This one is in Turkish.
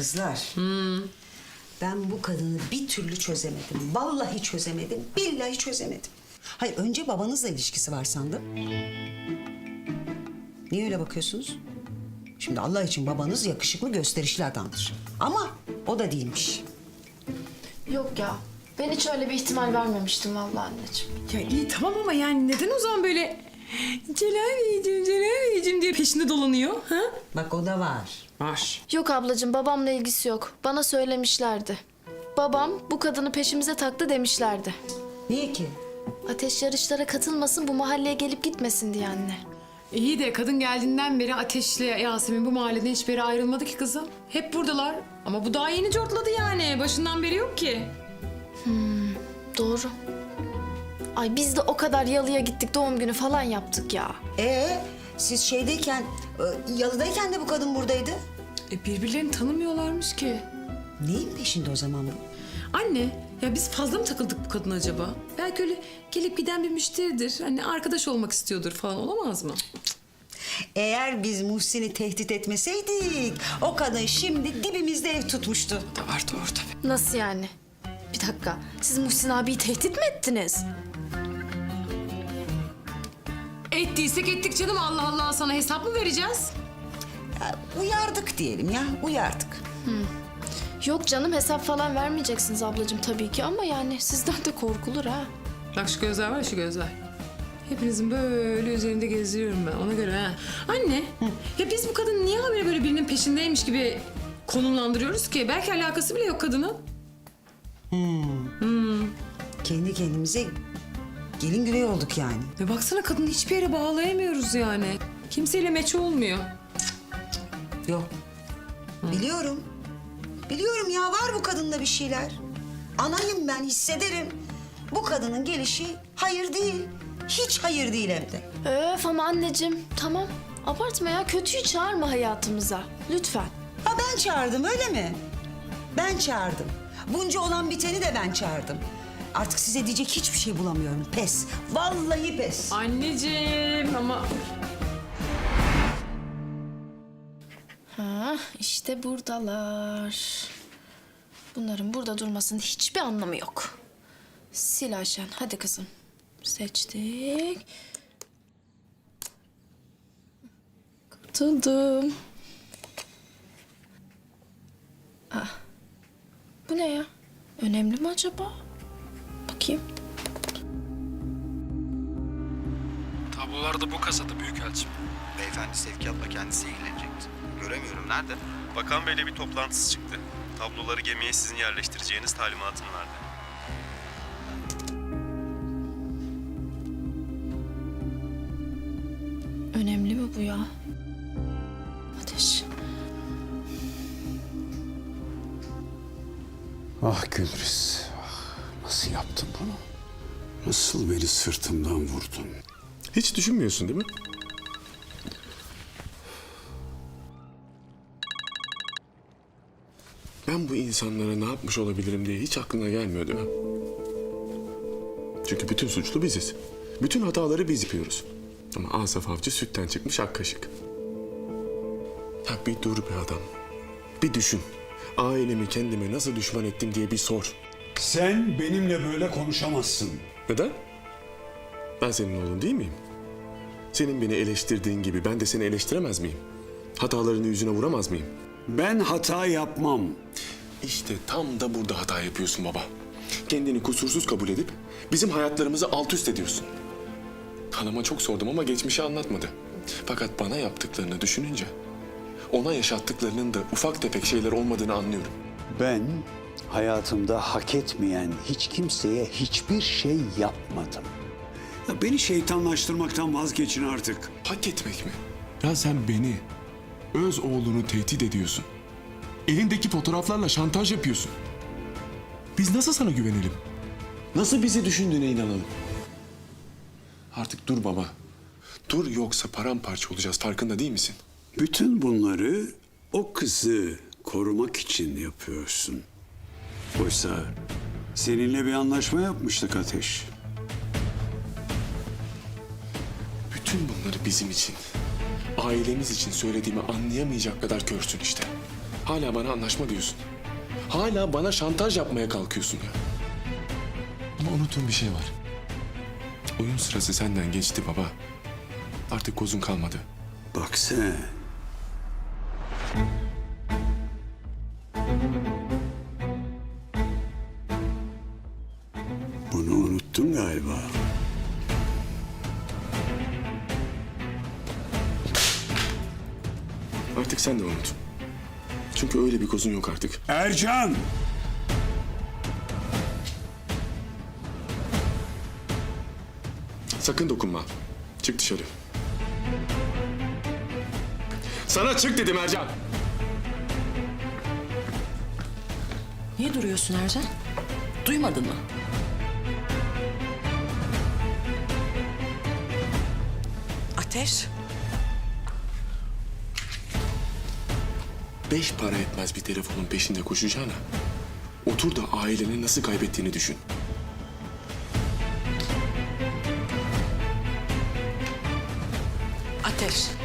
Kızlar. Ben bu kadını bir türlü çözemedim. Vallahi çözemedim. Billahi çözemedim. Hayır önce babanızla ilişkisi var sandım. Niye öyle bakıyorsunuz? Şimdi Allah için babanız yakışıklı gösterişli adamdır. Ama o da değilmiş. Yok ya. Ben hiç öyle bir ihtimal vermemiştim vallahi anneciğim. Ya iyi tamam ama yani neden o zaman böyle Celal Beyciğim, Celal Beyciğim diye peşinde dolanıyor? Ha? Bak o da var. Var. Yok ablacığım babamla ilgisi yok. Bana söylemişlerdi. Babam bu kadını peşimize taktı demişlerdi. Niye ki? Ateş yarışlara katılmasın bu mahalleye gelip gitmesin diye anne. İyi de kadın geldiğinden beri Ateş'le Yasemin bu mahalleden hiçbir yere ayrılmadı ki kızım. Hep buradalar. Ama bu daha yeni cortladı yani. Başından beri yok ki. Doğru. Ay biz de o kadar yalıya gittik doğum günü falan yaptık ya. Ee, siz şeydeyken, e, yalıdayken de bu kadın buradaydı. E birbirlerini tanımıyorlarmış ki. Neyin peşinde o zaman bu? Anne, ya biz fazla mı takıldık bu kadına acaba? Belki öyle gelip giden bir müşteridir. Hani arkadaş olmak istiyordur falan olamaz mı? Eğer biz Muhsin'i tehdit etmeseydik, o kadın şimdi dibimizde ev tutmuştu. Da var doğru tabii. Nasıl yani? Bir dakika. Siz Muhsin abiyi tehdit mi ettiniz? Ettiysek ettik canım Allah Allah sana hesap mı vereceğiz? Ya, uyardık diyelim ya, uyardık. Yok canım hesap falan vermeyeceksiniz ablacığım tabii ki ama yani sizden de korkulur ha. Bak şu gözler var ya şu gözler. Hepinizin böyle üzerinde gezdiriyorum ben ona göre ha. Anne, ya biz bu kadını niye habire böyle birinin peşindeymiş gibi konumlandırıyoruz ki? Belki alakası bile yok kadının. Kendi kendimize gelin güvey olduk yani. Ve baksana kadını hiçbir yere bağlayamıyoruz yani. Kimseyle meç olmuyor. Yok. Biliyorum. Biliyorum ya var bu kadında bir şeyler. Anayım ben hissederim. Bu kadının gelişi hayır değil. Hiç hayır değil hem de. Öf ama anneciğim tamam. Abartma ya kötüyü çağırma hayatımıza. Lütfen. Ha ben çağırdım öyle mi? Ben çağırdım. Bunca olan biteni de ben çağırdım. Artık size diyecek hiçbir şey bulamıyorum. Pes. Vallahi pes. Anneciğim ama... Ha işte buradalar. Bunların burada durmasının hiçbir anlamı yok. Sil Ayşen hadi kızım. Seçtik. Kurtuldum. Ah. Bu ne ya? Önemli mi acaba? Tablolar da bu kasada Büyükelçim. Beyefendi sevkiyatla kendisi ilgilenecekti. Göremiyorum nerede? Bakan Bey'le bir toplantısı çıktı. Tabloları gemiye sizin yerleştireceğiniz talimatını verdi. Önemli mi bu ya? Ateş. Ah Gülriz, ah, nasıl yaptın bunu? Nasıl beni sırtımdan vurdun? Hiç düşünmüyorsun değil mi? Ben bu insanlara ne yapmış olabilirim diye hiç aklına gelmiyor değil mi? Çünkü bütün suçlu biziz. Bütün hataları biz yapıyoruz. Ama Asaf Avcı sütten çıkmış ak kaşık. Ya bir dur be adam. Bir düşün. Ailemi kendime nasıl düşman ettim diye bir sor. Sen benimle böyle konuşamazsın. Neden? Ben senin oğlun değil miyim? Senin beni eleştirdiğin gibi ben de seni eleştiremez miyim? Hatalarını yüzüne vuramaz mıyım? Ben hata yapmam. İşte tam da burada hata yapıyorsun baba. Kendini kusursuz kabul edip bizim hayatlarımızı alt üst ediyorsun. Hanıma çok sordum ama geçmişi anlatmadı. Fakat bana yaptıklarını düşününce ona yaşattıklarının da ufak tefek şeyler olmadığını anlıyorum. Ben hayatımda hak etmeyen hiç kimseye hiçbir şey yapmadım. Ya beni şeytanlaştırmaktan vazgeçin artık. Hak etmek mi? Ya sen beni, öz oğlunu tehdit ediyorsun. Elindeki fotoğraflarla şantaj yapıyorsun. Biz nasıl sana güvenelim? Nasıl bizi düşündüğüne inanalım? Artık dur baba. Dur yoksa paramparça olacağız farkında değil misin? Bütün bunları o kızı korumak için yapıyorsun. Oysa seninle bir anlaşma yapmıştık Ateş. Bütün bunları bizim için, ailemiz için söylediğimi anlayamayacak kadar körsün işte. Hala bana anlaşma diyorsun. Hala bana şantaj yapmaya kalkıyorsun ya. Ama unuttuğum bir şey var. Oyun sırası senden geçti baba. Artık kozun kalmadı. Bak sen. Bunu unuttun galiba. Artık sen de unut. Çünkü öyle bir kozun yok artık. Ercan! Sakın dokunma. Çık dışarı. Sana çık dedim Ercan. Niye duruyorsun Ercan? Duymadın mı? Ateş. Beş para etmez bir telefonun peşinde koşacağına. Otur da aileni nasıl kaybettiğini düşün. Ateş.